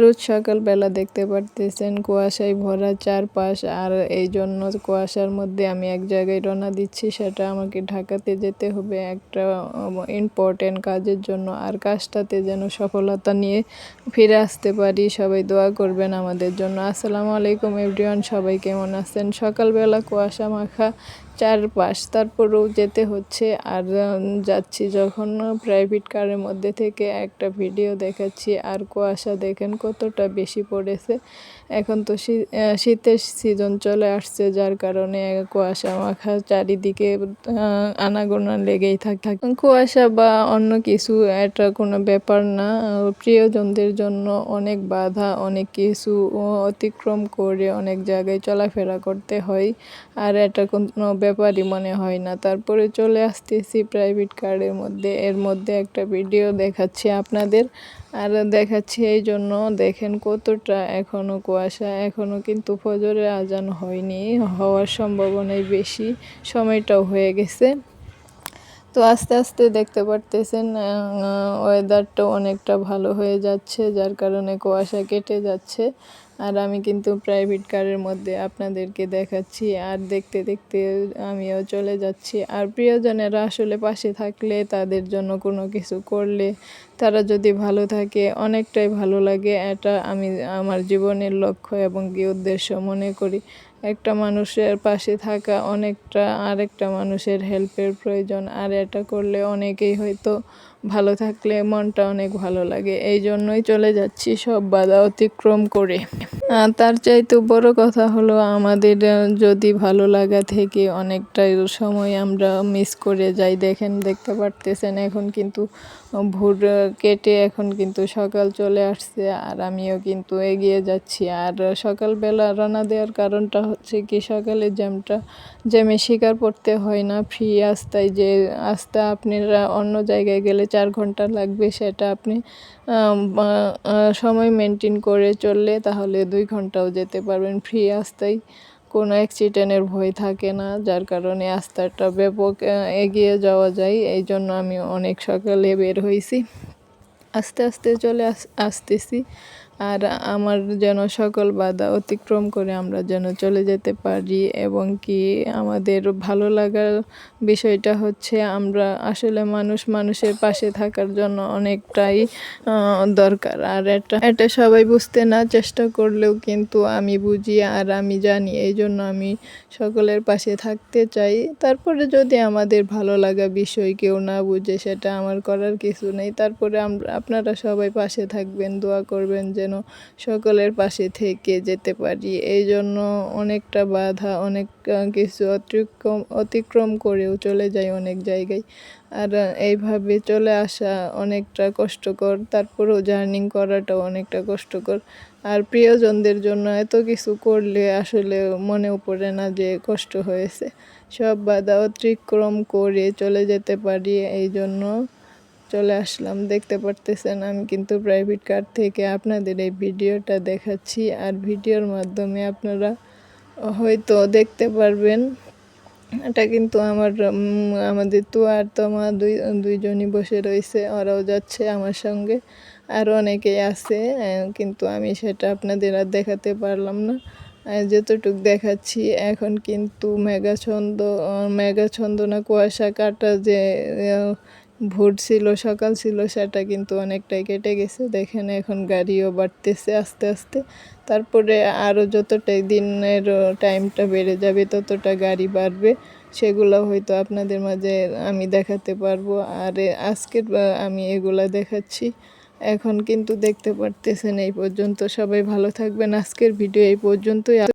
রোজ সকালবেলা দেখতে পারতেছেন কুয়াশায় ভরা চারপাশ আর এই জন্য কুয়াশার মধ্যে আমি এক জায়গায় রওনা দিচ্ছি, সেটা আমাকে ঢাকাতে যেতে হবে একটা ইম্পর্টেন্ট কাজের জন্য আর কাজটাতে যেন সফলতা নিয়ে ফিরে আসতে পারি, সবাই দোয়া করবেন আমাদের জন্য। আসসালামু আলাইকুম এভরিওয়ান, সবাই কেমন আছেন? সকালবেলা কুয়াশা মাখা চারপাশ, তারপরেও যেতে হচ্ছে। আর যাচ্ছি যখন প্রাইভেট কারের মধ্যে থেকে একটা ভিডিও দেখাচ্ছি। আর কুয়াশা দেখেন কতটা বেশি পড়েছে। এখন তো শীতের সিজন চলে আসছে, যার কারণে কুয়াশা মাখা চারিদিকে আনাগোনা লেগেই থাকে কুয়াশা বা অন্য কিছু এটা কোনো ব্যাপার না। প্রিয়জনদের জন্য অনেক বাধা, অনেক কিছু অতিক্রম করে অনেক জায়গায় চলাফেরা করতে হয়, আর এটা কোনো ব্যাপারই মনে হয় না। তারপরে চলে আসতেছি প্রাইভেট কারের মধ্যে, এর মধ্যে একটা ভিডিও দেখাচ্ছি আপনাদের। আর দেখাচ্ছি এই জন্য দেখেন কতটা এখনও কুয়াশা এখনও কিন্তু ফজরের আজান হয়নি, হওয়ার সম্ভাবনাই বেশি, সময়টাও হয়ে গেছে। তো আস্তে আস্তে দেখতে পারতেছেন ওয়েদারটা অনেকটা ভালো হয়ে যাচ্ছে, যার কারণে কুয়াশা কেটে যাচ্ছে। আর আমি কিন্তু প্রাইভেট কারের মধ্যে আপনাদেরকে দেখাচ্ছি। আর দেখতে দেখতে আমিও চলে যাচ্ছি। আর প্রিয়জনেরা আসলে পাশে থাকলে তাদের জন্য কোনো কিছু করলে তারা যদি ভালো থাকে, অনেকটাই ভালো লাগে। এটা আমি, আমার জীবনের লক্ষ্য এবং কি উদ্দেশ্য মনে করি। একটা মানুষের পাশে থাকা অনেকটা আরেকটা মানুষের হেল্পের প্রয়োজন। আর এটা করলে অনেকেই হয়তো ভালো থাকলে মনটা অনেক ভালো লাগে। এই জন্যই চলে যাচ্ছি সব বাধা অতিক্রম করে। তার চাইতে বড় কথা হলো আমাদের যদি ভালো লাগা থেকে অনেকটাই সময় আমরা মিস করে যাই। দেখেন, দেখতে পারতেছেন, এখন কিন্তু ভোর কেটে এখন কিন্তু সকাল চলে আসছে। আর আমিও কিন্তু এগিয়ে যাচ্ছি। আর সকালবেলা রানা দেওয়ার কারণটা হচ্ছে কি সকালে জ্যামটা, জ্যামে শিকার পড়তে হয় না ফ্রি রাস্তায় যে আস্তে আপনারা অন্য জায়গায় গেলে চার ঘণ্টা লাগবে সেটা আপনি সময় মেনটেন করে চললে তাহলে দুই ঘন্টাও যেতে পারবেন। ফ্রি রাস্তায় কোনো অ্যাক্সিডেন্টের ভয় থাকে না, যার কারণে আস্তাটা ব্যাপক এগিয়ে যাওয়া যায়। এই জন্য আমি অনেক সকালে বের হয়েছি। আস্তে আস্তে চলে আস, আসতেছি। আর আমার যেন সকল বাধা অতিক্রম করে আমরা যেন চলে যেতে পারি এবং কি আমাদের ভালো লাগার বিষয়টা হচ্ছে আমরা আসলে মানুষ মানুষের পাশে থাকার জন্য অনেকটাই দরকার। আর এটা এটা সবাই বুঝতে না চেষ্টা করলেও কিন্তু আমি বুঝি আর আমি জানি এই জন্য আমি সকলের পাশে থাকতে চাই। তারপরে যদি আমাদের ভালো লাগা বিষয় কেউ না বুঝে সেটা আমার করার কিছু নেই, তারপরে আমরা, আপনারা সবাই পাশে থাকবেন, দোয়া করবেন যেন সকলের পাশে থেকে যেতে পারি। এই জন্য অনেকটা বাধা, অনেক কিছু অতিক্রম অতিক্রম করেও চলে যাই অনেক জায়গায়। আর এইভাবে চলে আসা অনেকটা কষ্টকর, তারপরেও জার্নিং করাটাও অনেকটা কষ্টকর। আর প্রিয়জনদের জন্য এত কিছু করলে আসলে মনেও পড়ে না যে কষ্ট হয়েছে। সব বাধা অতিক্রম করে চলে যেতে পারি, এই জন্য চলে আসলাম, দেখতে পারতেছেন আমি কিন্তু প্রাইভেট কার থেকে আপনাদের এই ভিডিওটা দেখাচ্ছি। আর ভিডিওর মাধ্যমে আপনারা হয়তো দেখতে পারবেন, এটা কিন্তু আমার আমাদের তো আর তোমা দুই, দুইজনই বসে রয়েছে, ওরাও যাচ্ছে আমার সঙ্গে আরও অনেকেই আছে কিন্তু আমি সেটা আপনাদের আর দেখাতে পারলাম না। যতটুক দেখাচ্ছি, এখন কিন্তু মেঘাছন্দ মেঘাছন্দ না কুয়াশা কাটা যে ভোর ছিল, সকাল ছিল, সেটা কিন্তু অনেকটাই কেটে গেছে। দেখেন এখন গাড়িও বাড়তেছে আস্তে আস্তে। তারপরে আরও যতটাই দিনের টাইমটা বেড়ে যাবে, ততটা গাড়ি বাড়বে। সেগুলো হয়তো আপনাদের মাঝে আমি দেখাতে পারব। আর আজকের আমি এগুলা দেখাচ্ছি। এখন কিন্তু দেখতে পারতেছেন এই পর্যন্ত। সবাই ভালো থাকবেন। আজকের ভিডিও এই পর্যন্তই।